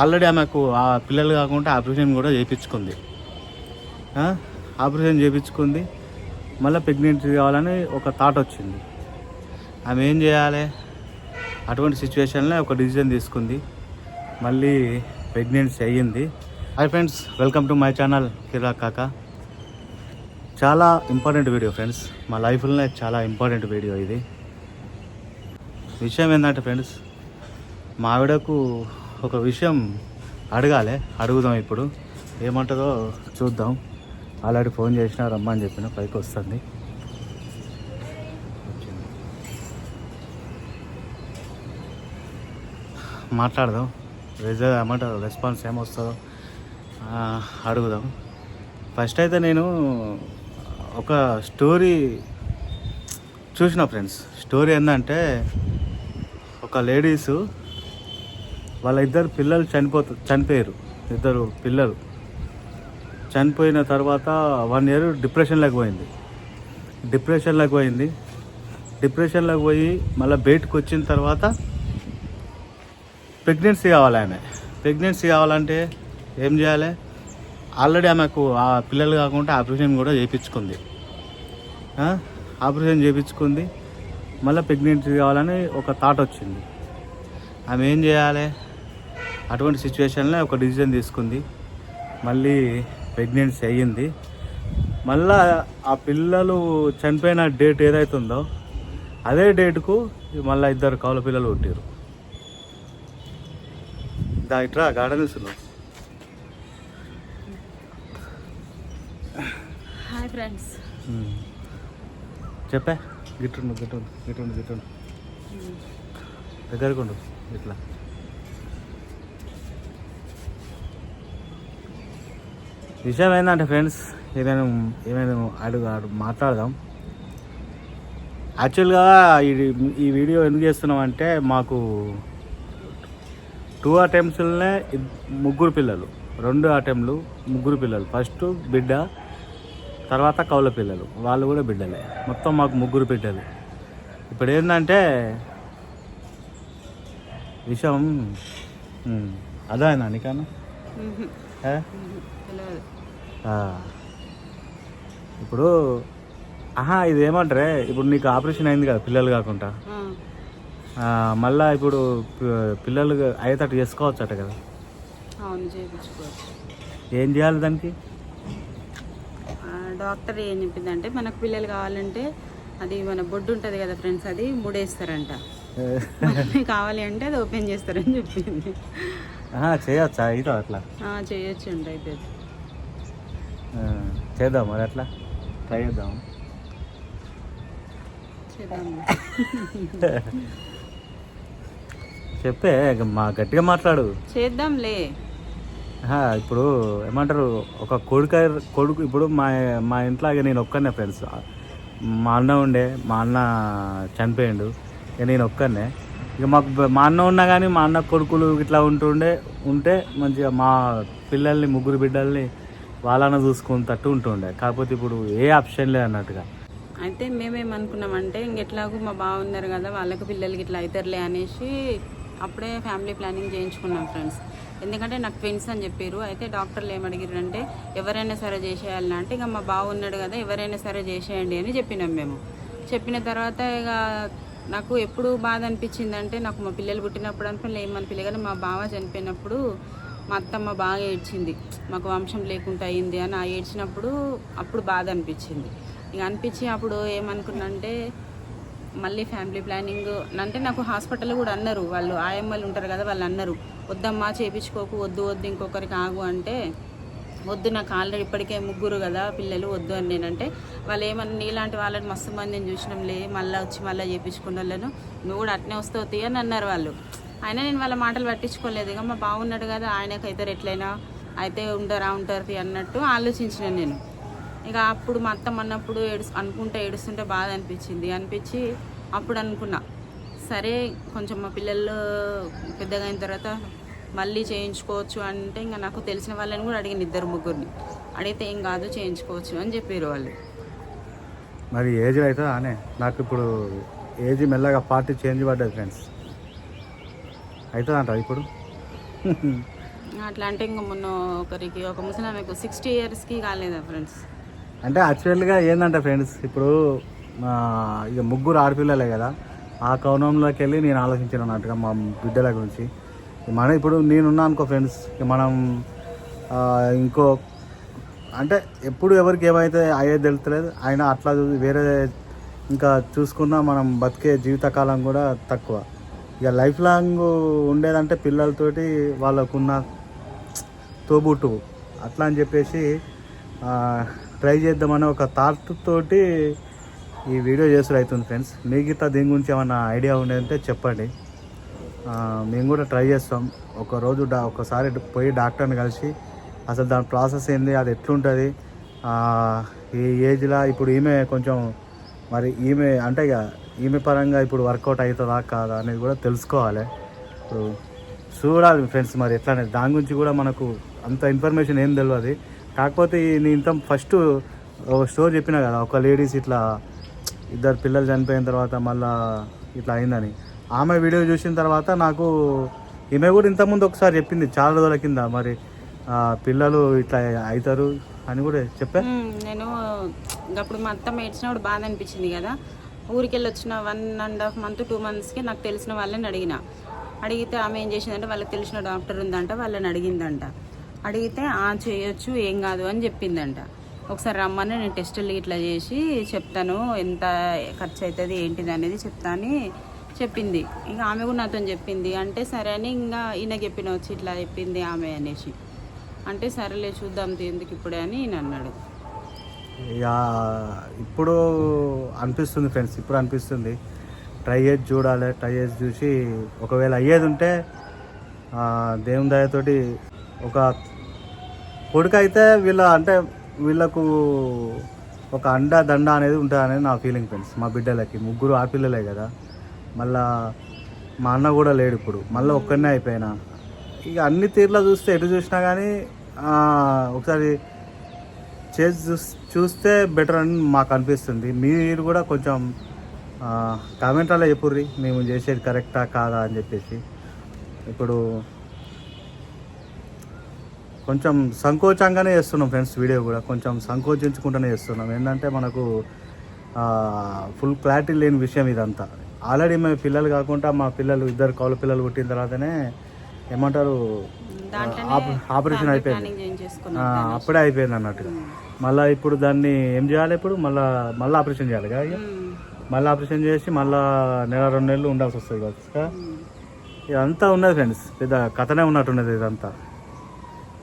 Already ఆమెకు ఆ పిల్లలు కాకుండా ఆపరేషన్ కూడా చేయించుకుంది. ఆపరేషన్ చేయించుకుంది. మళ్ళీ ప్రెగ్నెన్సీ కావాలని ఒక థాట్ వచ్చింది. ఆమె ఏం చేయాలి? అటువంటి సిచ్యువేషన్లో ఒక డిసిజన్ తీసుకుంది. మళ్ళీ ప్రెగ్నెన్సీ అయ్యింది. Hi friends welcome to my channel కిరా కాక. చాలా ఇంపార్టెంట్ వీడియో ఫ్రెండ్స్. మా లైఫ్లోనే చాలా ఇంపార్టెంట్ వీడియో ఇది. విషయం ఏంటంటే ఫ్రెండ్స్ మా ఆవిడకు ఒక విషయం అడగాలి. అడుగుదాం ఇప్పుడు. ఏమంటుందో చూద్దాం. ఆల్రెడీ ఫోన్ చేసినా రమ్మని చెప్పిన పైకి వస్తుంది. మాట్లాడదాం. రిజ ఏమంటారు రెస్పాన్స్ ఏమొస్తుందో అడుగుదాం. ఫస్ట్ అయితే నేను ఒక స్టోరీ చూసిన ఫ్రెండ్స్. స్టోరీ ఏంటంటే ఒక లేడీసు వాళ్ళ ఇద్దరు పిల్లలు చనిపోతు చనిపోయారు. ఇద్దరు పిల్లలు. చనిపోయిన తర్వాత వన్ ఇయర్ డిప్రెషన్లోకి పోయింది. డిప్రెషన్లోకి పోయింది. డిప్రెషన్లోకి పోయి మళ్ళీ బయటకు వచ్చిన తర్వాత ప్రెగ్నెన్సీ కావాలి ఆమె. ప్రెగ్నెన్సీ కావాలంటే ఏం చేయాలి? ఆల్రెడీ ఆమెకు ఆ పిల్లలు కాకుండా ఆపరేషన్ కూడా చేయించుకుంది. ఆపరేషన్ చేయించుకుంది. మళ్ళీ ప్రెగ్నెన్సీ కావాలని ఒక థాట్ వచ్చింది. ఆమె ఏం చేయాలి? అటువంటి సిచ్యువేషన్లో ఒక డిసిజన్ తీసుకుంది. మళ్ళీ ప్రెగ్నెన్సీ అయ్యింది. మళ్ళా ఆ పిల్లలు చనిపోయిన డేట్ ఏదైతే ఉందో అదే డేట్కు మళ్ళీ ఇద్దరు కౌల పిల్లలు పుట్టారు దా ఇట్రా గార్డెన్ ఇస్తున్నావు హాయ్ ఫ్రెండ్స్. చెప్పే. గిట్టుండు గిట్టుండు గిట్టుండు గిట్టుండు. దగ్గరకు ఉండు ఇట్లా. విషయం ఏంటంటే ఫ్రెండ్స్ ఏమైనా ఏమైనా అడుగు అడు మాట్లాడదాం. యాక్చువల్గా ఇది ఈ వీడియో ఎందుకు చేస్తున్నాం అంటే మాకు టూ అటెంప్ట్స్లోనే ముగ్గురు పిల్లలు. రెండు అటెంప్ట్లు ముగ్గురు పిల్లలు. ఫస్ట్ బిడ్డ తర్వాత కౌల పిల్లలు. వాళ్ళు కూడా బిడ్డలే. మొత్తం మాకు ముగ్గురు బిడ్డలు. ఇప్పుడు ఏంటంటే విషయం అదే అదేనా నీకన్నా? ఇప్పుడు ఆహా ఇది ఏమంటారే ఇప్పుడు నీకు ఆపరేషన్ అయింది కదా పిల్లలు కాకుండా. మళ్ళా ఇప్పుడు పిల్లలు అయ్యేటట్టు చేసుకోవచ్చు అట కదా ఏం చేయాలి దానికి? డాక్టర్ ఏం చెప్పిందంటే మనకు పిల్లలు కావాలంటే అది మన బొడ్డు ఉంటుంది కదా ఫ్రెండ్స్ అది ముడేస్తారంట. కావాలి అంటే అది ఓపెన్ చేస్తారని చెప్పింది. చేయొచ్చా? అయితే అట్లా. చేయొచ్చు అయితే. చేద్దాం మరి అట్లా. ట్రై చేద్దాం. చెప్పే మా గట్టిగా మాట్లాడు. చేద్దాంలే. ఇప్పుడు ఏమంటారు ఒక కొడుకు కొడుకు ఇప్పుడు మా మా ఇంట్లో నేను ఒక్కనే ఫ్రెండ్స్. మా అన్న ఉండే మా అన్న చనిపోయిండు. ఇక నేను ఒక్కనే. ఇక మాకు మా అన్న ఉన్నా కానీ మా అన్న కొడుకులు ఇట్లా ఉంటుండే ఉంటే మంచిగా మా పిల్లల్ని ముగ్గురు బిడ్డల్ని వాళ్ళన చూసుకున్నట్టు ఉంటుండే. కాకపోతే ఇప్పుడు ఏ ఆప్షన్ లేదు అన్నట్టుగా. అయితే మేమేమనుకున్నామంటే ఇంకెట్లాగూ మా బావ ఉన్నారు కదా వాళ్ళకి పిల్లలకి ఇట్లా అవుతారులే అనేసి అప్పుడే ఫ్యామిలీ ప్లానింగ్ చేయించుకున్నాం ఫ్రెండ్స్. ఎందుకంటే నాకు ట్విన్స్ అని చెప్పారు అయితే డాక్టర్లు ఏమడిగారంటే ఎవరైనా సరే చేసేయాలని అంటే ఇక మా బావ ఉన్నాడు కదా ఎవరైనా సరే చేసేయండి అని చెప్పినాం మేము. చెప్పిన తర్వాత ఇక నాకు ఎప్పుడు బాధ అనిపించింది అంటే నాకు మా పిల్లలు పుట్టినప్పుడు అనుకుని ఏమనిపించలే కానీ మా బావ చనిపోయినప్పుడు మా అత్తమ్మ బాగా ఏడ్చింది. మాకు వంశం లేకుండా అయింది అని ఆ ఏడ్చినప్పుడు అప్పుడు బాధ అనిపించింది. ఇక అనిపించి అప్పుడు ఏమనుకున్నంటే మళ్ళీ ఫ్యామిలీ ప్లానింగ్ అంటే నాకు హాస్పిటల్ కూడా అన్నారు. వాళ్ళు ఆయమ్మలు ఉంటారు కదా వాళ్ళు అన్నారు. వద్దమ్మా చేపించుకోకు వద్దు వద్దు ఇంకొకరికి ఆగు అంటే వద్దు నాకు ఆల్రెడీ ఇప్పటికే ముగ్గురు కదా పిల్లలు వద్దు అని నేనంటే వాళ్ళు ఏమన్నా నీలాంటి వాళ్ళని మస్తు మందిని చూసినాంలే మళ్ళీ వచ్చి మళ్ళీ చేయించుకున్న వాళ్ళను నువ్వు కూడా అట్నే వస్తావు తీ అని అన్నారు వాళ్ళు. అయినా నేను వాళ్ళ మాటలు పట్టించుకోలేదు ఇక మా బాగున్నాడు కదా ఆయనకైతే ఎట్లయినా అయితే ఉండరా ఉంటారు తీ అన్నట్టు ఆలోచించిన నేను. ఇక అప్పుడు మా అత్తమ్మ అన్నప్పుడు ఏడు అనుకుంటే ఏడుస్తుంటే బాధ అనిపించింది. అనిపించి అప్పుడు అనుకున్నా సరే కొంచెం మా పిల్లలు పెద్దగా అయిన తర్వాత మళ్ళీ చేయించుకోవచ్చు అంటే ఇంకా నాకు తెలిసిన వాళ్ళని కూడా అడిగిన ఇద్దరు ముగ్గురిని. అడిగితే ఏం కాదు చేయించుకోవచ్చు అని చెప్పారు వాళ్ళు. మరి ఏజ్ అవుతుందా అనే నాకు ఇప్పుడు ఏజ్ మెల్లగా పార్టీ చేంజ్ పడ్డది ఫ్రెండ్స్. అవుతుందంట ఇప్పుడు? అట్లా అంటే ఇంకా మొన్న ఒకరికి ఒక ముసలామెకు సిక్స్టీ ఇయర్స్కి కాలేదా ఫ్రెండ్స్? అంటే యాక్చువల్గా ఏంటంటే ఫ్రెండ్స్ ఇప్పుడు ఇక ముగ్గురు ఆడపిల్లలే కదా ఆ కోణంలోకి వెళ్ళి నేను ఆలోచించాను అన్నట్టుగా మా బిడ్డల గురించి. మన ఇప్పుడు నేనున్నా అనుకో ఫ్రెండ్స్ మనం ఇంకో అంటే ఎప్పుడు ఎవరికి ఏమైతే అయ్యేది తెలుస్తలేదు అయినా అట్లా వేరే ఇంకా చూసుకున్నా మనం బతికే జీవితకాలం కూడా తక్కువ. ఇక లైఫ్ లాంగ్ ఉండేదంటే పిల్లలతోటి వాళ్ళకున్న తోబుట్టు. అట్లా అని చెప్పేసి ట్రై చేద్దామని ఒక థాట్ తోటి ఈ వీడియో చేసుడు అవుతుంది ఫ్రెండ్స్ మిగతా దీని గురించి ఏమైనా ఐడియా ఉండేదంటే చెప్పండి. మేము కూడా ట్రై చేస్తాం. ఒక రోజు డా ఒకసారి పోయి డాక్టర్ని కలిసి అసలు దాని ప్రాసెస్ ఏంది అది ఎట్లుంటుంది? ఈ ఏజ్లో ఇప్పుడు ఈమె కొంచెం మరి ఈమె అంటే ఇక ఈమె పరంగా ఇప్పుడు వర్కౌట్ అవుతుందా కాదా అనేది కూడా తెలుసుకోవాలి. ఇప్పుడు చూడాలి ఫ్రెండ్స్ మరి ఎట్లా అనేది. దాని గురించి కూడా మనకు అంత ఇన్ఫర్మేషన్ ఏం తెలియదు కాకపోతే నేను ఇంత ఫస్ట్ ఒక స్టోర్ చెప్పిన కదా ఒక లేడీస్ ఇట్లా ఇద్దరు పిల్లలు చనిపోయిన తర్వాత మళ్ళీ ఇట్లా అయిందని. ఆమె వీడియో చూసిన తర్వాత నాకు ఈమె కూడా ఇంతకుముందు ఒకసారి చెప్పింది చాలా రోజుల కింద మరి పిల్లలు ఇట్లా అవుతారు అని కూడా చెప్పా. నేను అప్పుడు మా అత్తమ్మ ఏడ్చినప్పుడు బాధ అనిపించింది కదా. ఊరికి వెళ్ళి వచ్చిన one and half month two మంత్స్కి నాకు తెలిసిన వాళ్ళని అడిగిన. అడిగితే ఆమె ఏం చేసిందంటే వాళ్ళకి తెలిసిన డాక్టర్ ఉందంట వాళ్ళని అడిగిందంట. అడిగితే ఆ చేయొచ్చు ఏం కాదు అని చెప్పిందంట. ఒకసారి రమ్మని నేను టెస్టులు ఇట్లా చేసి చెప్తాను ఎంత ఖర్చు అవుతుంది ఏంటిది అనేది చెప్తాను చెప్పింది. ఇక ఆమె కూడా నాతో చెప్పింది. అంటే సరే అని ఇంకా ఈయన చెప్పిన వచ్చి ఇట్లా చెప్పింది ఆమె అనేసి. అంటే సరేలే చూద్దాం ఎందుకు ఇప్పుడే అని ఈయన అన్నాడు. ఇక ఇప్పుడు అనిపిస్తుంది ఫ్రెండ్స్ ఇప్పుడు అనిపిస్తుంది. ట్రై చేసి చూడాలి ట్రై చేసి చూసి ఒకవేళ అయ్యేది ఉంటే దేవుని దయతోటి ఒక కొడుకు అయితే వీళ్ళ అంటే వీళ్ళకు ఒక అండ దండ అనేది ఉంటుంది అనేది నా ఫీలింగ్ ఫ్రెండ్స్ మా బిడ్డలకి ముగ్గురు ఆడపిల్లలే కదా. మళ్ళా మా అన్న కూడా లేడు ఇప్పుడు. మళ్ళీ ఒక్కడనే అయిపోయినా. ఇక అన్ని తీర్లా చూస్తే ఎటు చూసినా కానీ ఒకసారి చేసి చూస్- చూస్తే బెటర్ అని మాకు అనిపిస్తుంది. మీరు కూడా కొంచెం కామెంట్ అలా చెప్పుర్రి. మేము చేసేది కరెక్టా కాదా అని చెప్పేసి. ఇప్పుడు కొంచెం సంకోచంగానే చేస్తున్నాం ఫ్రెండ్స్ వీడియో కూడా. కొంచెం సంకోచించుకుంటూనే చేస్తున్నాం. ఏంటంటే మనకు ఫుల్ క్లారిటీ లేని విషయం ఇదంతా. ఆల్రెడీ మేము పిల్లలు కాకుండా మా పిల్లలు ఇద్దరు కౌల పిల్లలు పుట్టిన తర్వాతనే ఏమంటారు ఆపరేషన్ అయిపోయింది. అప్పుడే అయిపోయింది అన్నట్టుగా. మళ్ళీ ఇప్పుడు దాన్ని ఏం చేయాలి ఇప్పుడు? మళ్ళీ మళ్ళీ ఆపరేషన్ చేయాలి కదా? మళ్ళీ ఆపరేషన్ చేసి మళ్ళీ నెల రెండు నెలలు ఉండాల్సి వస్తుంది కదా? ఇదంతా ఉన్నది ఫ్రెండ్స్. పెద్ద కథనే ఉన్నట్టున్నది ఇదంతా.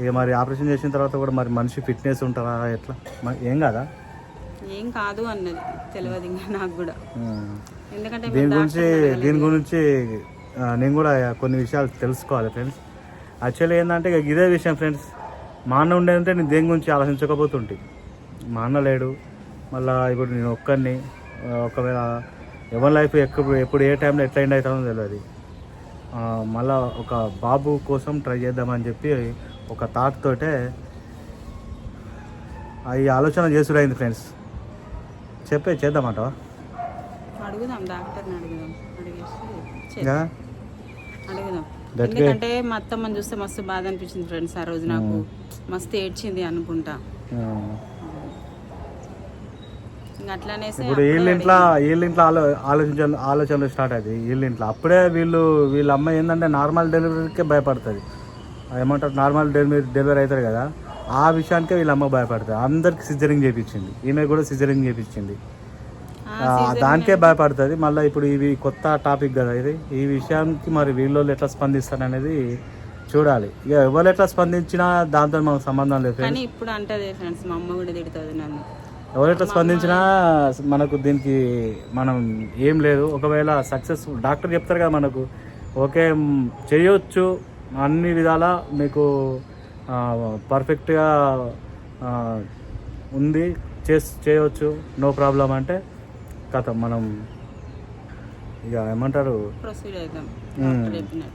ఇక మరి ఆపరేషన్ చేసిన తర్వాత కూడా మరి మనిషి ఫిట్నెస్ ఉంటారా ఎట్లా? ఏం కాదా? ఏం కాదు అన్నది. తెలియదు ఇంకా నాకు కూడా. ఎందుకంటే దీని గురించి. దీని గురించి నేను కూడా కొన్ని విషయాలు తెలుసుకోవాలి ఫ్రెండ్స్. యాక్చువల్లీ ఏంటంటే ఇక ఇదే విషయం ఫ్రెండ్స్. మా అన్న ఉండేదంటే నేను దేని గురించి ఆలోచించకపోతుంటే. మా అన్న లేడు. మళ్ళీ ఇప్పుడు నేను ఒక్కడిని. ఆ, ఒకవేళ ఎవరి లైఫ్ ఎప్పుడు ఎప్పుడు ఏ టైంలో ఎట్లా ఎండ్ అవుతుందో తెలియదు మళ్ళా ఒక బాబు కోసం ట్రై చేద్దామని చెప్పి ఒక థాట్ తోటే ఈ ఆలోచన చేసుడు అయింది ఫ్రెండ్స్. చెప్పే చేద్దామంటావా? అడుగుదాం డాక్టర్ని అడుగుదాం. అడిగేసి అడుగుదాం. ఎందుకంటే మా అత్తమ్మని చూస్తే మస్తు బాధ అనిపించింది ఫ్రెండ్స్ ఆ రోజు నాకు. మస్తు ఏడ్చింది అనుకుంటా. ఇప్పుడు వీళ్ళ ఇంట్లో వీళ్ళ ఇంట్లో ఆలో ఆలోచించ ఆలోచనలు స్టార్ట్ అవుతాయి. వీళ్ళ ఇంట్లో అప్పుడే వీళ్ళు వీళ్ళ అమ్మాయి ఏంటంటే నార్మల్ డెలివరీకే భయపడుతుంది. ఏమంటారు? నార్మల్ డెలివరీ డెలివరీ అవుతారు కదా. ఆ విషయానికే వీళ్ళ అమ్మ భయపడుతుంది. అందరికి సిజరింగ్ చేయించింది ఈమె కూడా సిజరింగ్ చేయించింది దానికే భయపడుతుంది. మళ్ళీ ఇప్పుడు ఇవి కొత్త టాపిక్ కదా ఇది. ఈ విషయానికి మరి వీళ్ళు ఎట్లా స్పందిస్తారు అనేది చూడాలి. ఇక ఎవరు ఎట్లా స్పందించినా దాంతో మనకు సంబంధం లేదు. కానీ ఇప్పుడు అంటది ఫ్రెండ్స్ మా అమ్మ కూడా తిడుతుంది నన్ను. ఎవరు ఎట్లా స్పందించినా మనకు దీనికి మనం ఏం లేదు. ఒకవేళ సక్సెస్ డాక్టర్ చెప్తారు కదా మనకు ఓకే చేయొచ్చు. అన్ని విధాలా మీకు పర్ఫెక్ట్గా ఉంది. చేస్ చేయవచ్చు నో ప్రాబ్లం అంటే కథ మనం ఇక ఏమంటారు?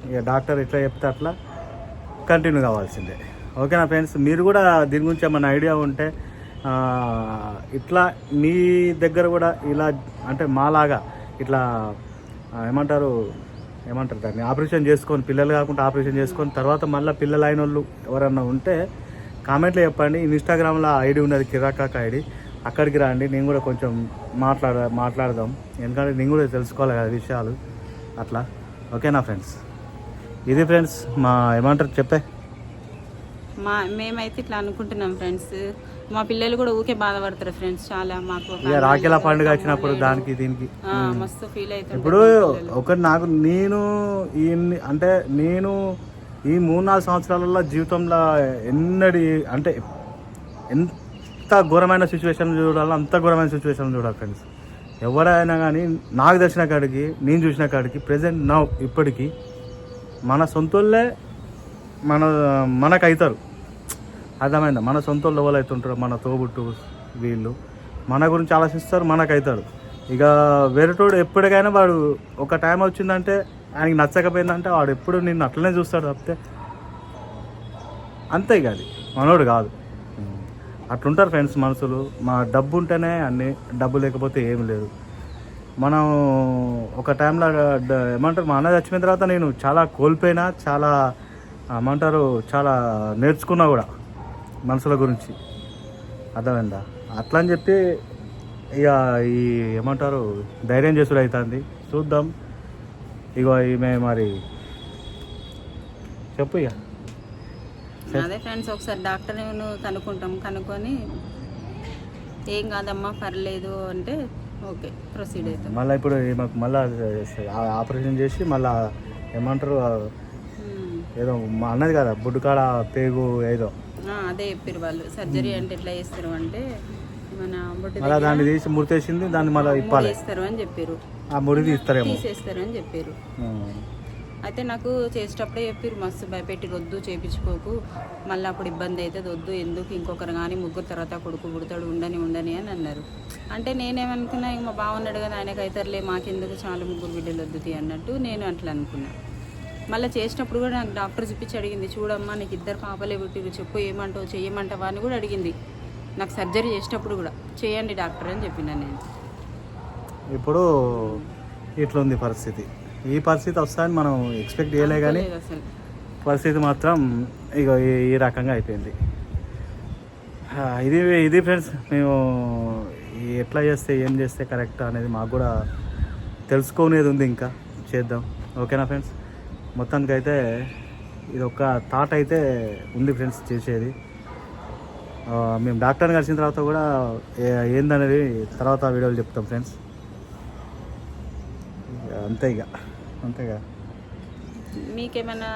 ఇక డాక్టర్ ఎట్లా చెప్తే అట్లా కంటిన్యూ కావాల్సిందే. ఓకేనా ఫ్రెండ్స్ మీరు కూడా దీని గురించి ఏమైనా ఐడియా ఉంటే ఇట్లా మీ దగ్గర కూడా ఇలా అంటే మాలాగా ఇట్లా ఏమంటారు ఏమంటారు దాన్ని ఆపరేషన్ చేసుకొని పిల్లలు కాకుండా ఆపరేషన్ చేసుకొని తర్వాత మళ్ళీ పిల్లలు అయిన వాళ్ళు ఎవరన్నా ఉంటే కామెంట్లో చెప్పండి. ఇన్స్టాగ్రామ్లో ఐడి ఉన్నది కిరాకాక ఐడి. అక్కడికి రండి నేను కూడా కొంచెం మాట్లాడ మాట్లాడదాం. ఎందుకంటే నేను కూడా తెలుసుకోవాలి కదా విషయాలు. అట్లా. ఓకేనా ఫ్రెండ్స్? ఇది ఫ్రెండ్స్ మా ఏమంటారు చెప్పే? మా మేమైతే ఇట్లా అనుకుంటున్నాం ఫ్రెండ్స్. మా పిల్లలు కూడా ఊకే బాధపడతారు ఫ్రెండ్స్ చాలా మాకు. రాఖీల పండుగ వచ్చినప్పుడు దానికి దీనికి. మస్తు ఫీల్ అవుతుంది ఇప్పుడు ఒకటి నాకు నేను ఈ అంటే నేను ఈ మూడు నాలుగు సంవత్సరాలలో జీవితంలో ఎన్నడి అంటే ఎంత ఘోరమైన సిచ్యువేషన్ చూడాలో అంత ఘోరమైన సిచ్యువేషన్ చూడాలి ఫ్రెండ్స్ ఎవరైనా కానీ నాకు తెలిసిన కాడికి నేను చూసిన కాడికి ప్రజెంట్ నా ఇప్పటికీ మన సొంతోళ్ళే మన మనకు అవుతారు అర్థమైందా? మన సొంతోళ్ళు ఎవరు అవుతుంటారు మన తోబుట్టు వీళ్ళు మన గురించి ఆలోచిస్తారు మనకు అవుతారు ఇక వేరేటోడు ఎప్పటికైనా వాడు ఒక టైం వచ్చిందంటే ఆయనకి నచ్చకపోయిందంటే వాడు ఎప్పుడు నిన్ను అట్లనే చూస్తాడు తప్పితే అంతే ఇక అది. మనోడు కాదు. అట్లుంటారు ఫ్రెండ్స్ మనుషులు. మా డబ్బు ఉంటేనే అన్ని డబ్బు లేకపోతే ఏం లేదు. మనం ఒక టైంలో ఏమంటారు మా అన్న చచ్చిపోయిన తర్వాత నేను చాలా కోల్పోయినా చాలా ఏమంటారు చాలా నేర్చుకున్నా కూడా మనుషుల గురించి. అర్థమైందా? అట్లా అని చెప్పి ఇక ఈ ఏమంటారు ధైర్యం చేసుడు అవుతుంది చూద్దాం. ఇగో ఈమె మరి చెప్పు ఇక అదే ఫ్రెండ్స్ ఒకసారి డాక్టర్ కనుక్కుంటాం. కనుక్కొని ఏం కాదమ్మా పర్లేదు అంటే ఓకే ప్రొసీడ్ అవుతాం. మళ్ళీ ఇప్పుడు ఈమెకు మళ్ళీ ఆపరేషన్ చేసి మళ్ళీ ఏమంటారు ఉమ్. ఏదో మా అన్నది కదా బుడ్డుకాడ పేగు ఏదో. అదే చెప్పారు వాళ్ళు. సర్జరీ అంటే ఎట్లా చేస్తారు అంటే మన మళ్ళీ దాన్ని తీసి మురితేసింది దాన్ని మళ్ళీ ఇప్పాలి. చేస్తారు అని చెప్పారు ఆ మురి తీస్తారేమో తీసేస్తారు అని చెప్పారు ఉం. అయితే నాకు చేసేటప్పుడే చెప్పారు మస్తు భయపెట్టి వద్దు చేపించుకోకు. మళ్ళీ అప్పుడు ఇబ్బంది అవుతుంది వద్దు ఎందుకు ఇంకొకరు కానీ ముగ్గురు తర్వాత కొడుకు పుడతాడు ఉండని ఉండని అని అన్నారు. అంటే నేనేమనుకున్నా ఇంక మా బాగున్నాడు కదా ఆయనకు అవుతారులే మాకెందుకు చాలా ముగ్గురు బిడ్డలు వద్దుతాయి అన్నట్టు నేను అట్లా అనుకున్నా. మళ్ళీ చేసినప్పుడు కూడా నాకు డాక్టర్ చూపించి అడిగింది చూడమ్మా నీకు ఇద్దరు పాపలే పుట్టిరు చెప్పు ఏమంటావు చేయమంటావా అని కూడా అడిగింది. నాకు సర్జరీ చేసేటప్పుడు కూడా చేయండి డాక్టర్ అని చెప్పిన నేను. ఇప్పుడు ఇట్లుంది పరిస్థితి. ఈ పరిస్థితి వస్తాయని మనం ఎక్స్పెక్ట్ చేయలే కానీ పరిస్థితి మాత్రం ఇక ఈ- రకంగా అయిపోయింది. ఇది ఇది ఫ్రెండ్స్ మేము ఎట్లా చేస్తే ఏం చేస్తే కరెక్ట్ అనేది మాకు కూడా తెలుసుకునేది ఉంది ఇంకా. చేద్దాం. ఓకేనా ఫ్రెండ్స్ మొత్తానికి అయితే ఇది ఒక థాట్ అయితే ఉంది ఫ్రెండ్స్ చేసేది. మేము డాక్టర్ని కలిసిన తర్వాత కూడా ఏందనేది తర్వాత వీడియోలు చెప్తాం ఫ్రెండ్స్ అంతే ఇక అంతేగా? మీకేమైనా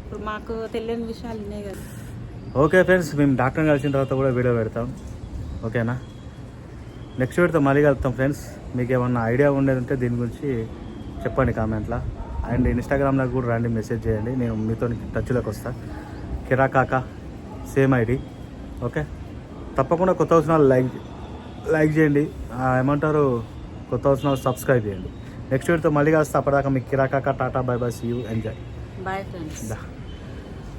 ఇప్పుడు మాకు తెలియని విషయాలు ఉన్నాయి కదా. ఓకే ఫ్రెండ్స్ మేము డాక్టర్ని కలిసిన తర్వాత కూడా వీడియో పెడతాం. ఓకేనా? నెక్స్ట్ వీడితో మళ్ళీ కలుపుతాం ఫ్రెండ్స్. మీకు ఏమన్నా ఐడియా ఉండేది ఉంటే దీని గురించి చెప్పండి కామెంట్లో. అండ్ ఇన్స్టాగ్రామ్లో కూడా రండి మెసేజ్ చేయండి. నేను మీతో టచ్లోకి వస్తా. కిరాకాక సేమ్ ఐడి. ఓకే? తప్పకుండా కొత్త వచ్చిన లైక్ లైక్ చేయండి. ఏమంటారు? కొత్త వచ్చిన సబ్స్క్రైబ్ చేయండి. నెక్స్ట్ వీడితో మళ్ళీ కలిస్తే. అప్పటిదాకా మీకు కిరాకాక tata bye bye see you enjoy bye friends the